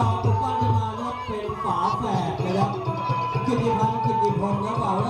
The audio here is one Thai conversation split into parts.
เราปลุกปั้นขึ้นมาครับเป็นฝาแฝดนะครับกิติพันธ์กิติพลและบ่าวรับใจแ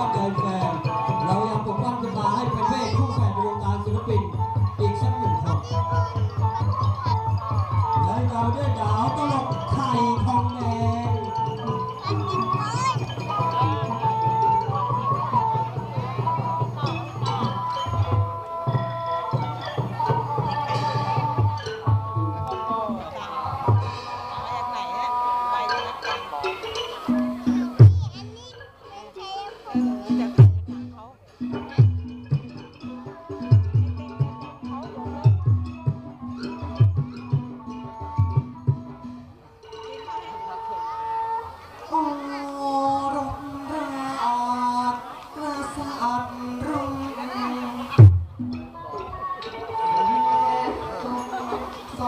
ส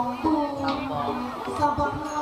ม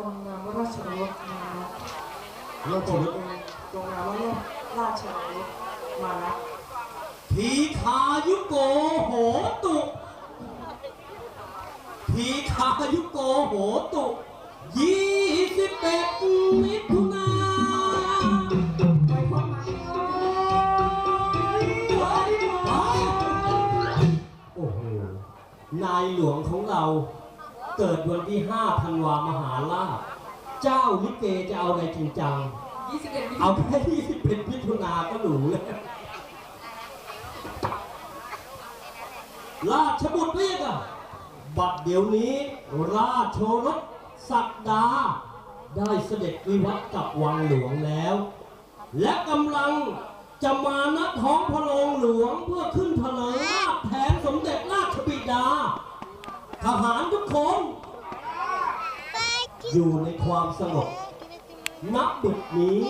รงนามว่าราชรสมานะเราผมอเองทรงนามว่าราชรสมานะทีคายุโกโหตุทีคายุโกโหตุยี่สิบเอ็ดมิถุนาโอ้โหนายหลวงของเรา เกิดวันที่ 5 ธันวามหาราชเจ้าลิเกจะเอาอะไรจริงจัง 21มิถุเอาแค่ยี่สิบเป็นมิถุนาก็หรูเลยราชบุตรเรียกอะบัดเดี๋ยวนี้ราชโชรสศักดา ได้เสด็จวิวัฒน์กลับวังหลวงแล้ว และกำลังจะมาณท้องพระโรงหลวงเพื่อขึ้นเถลิงราชแทนสมเด็จราชบิดา ทหารทุกคนอยู่ในความสงบนับบุดนี้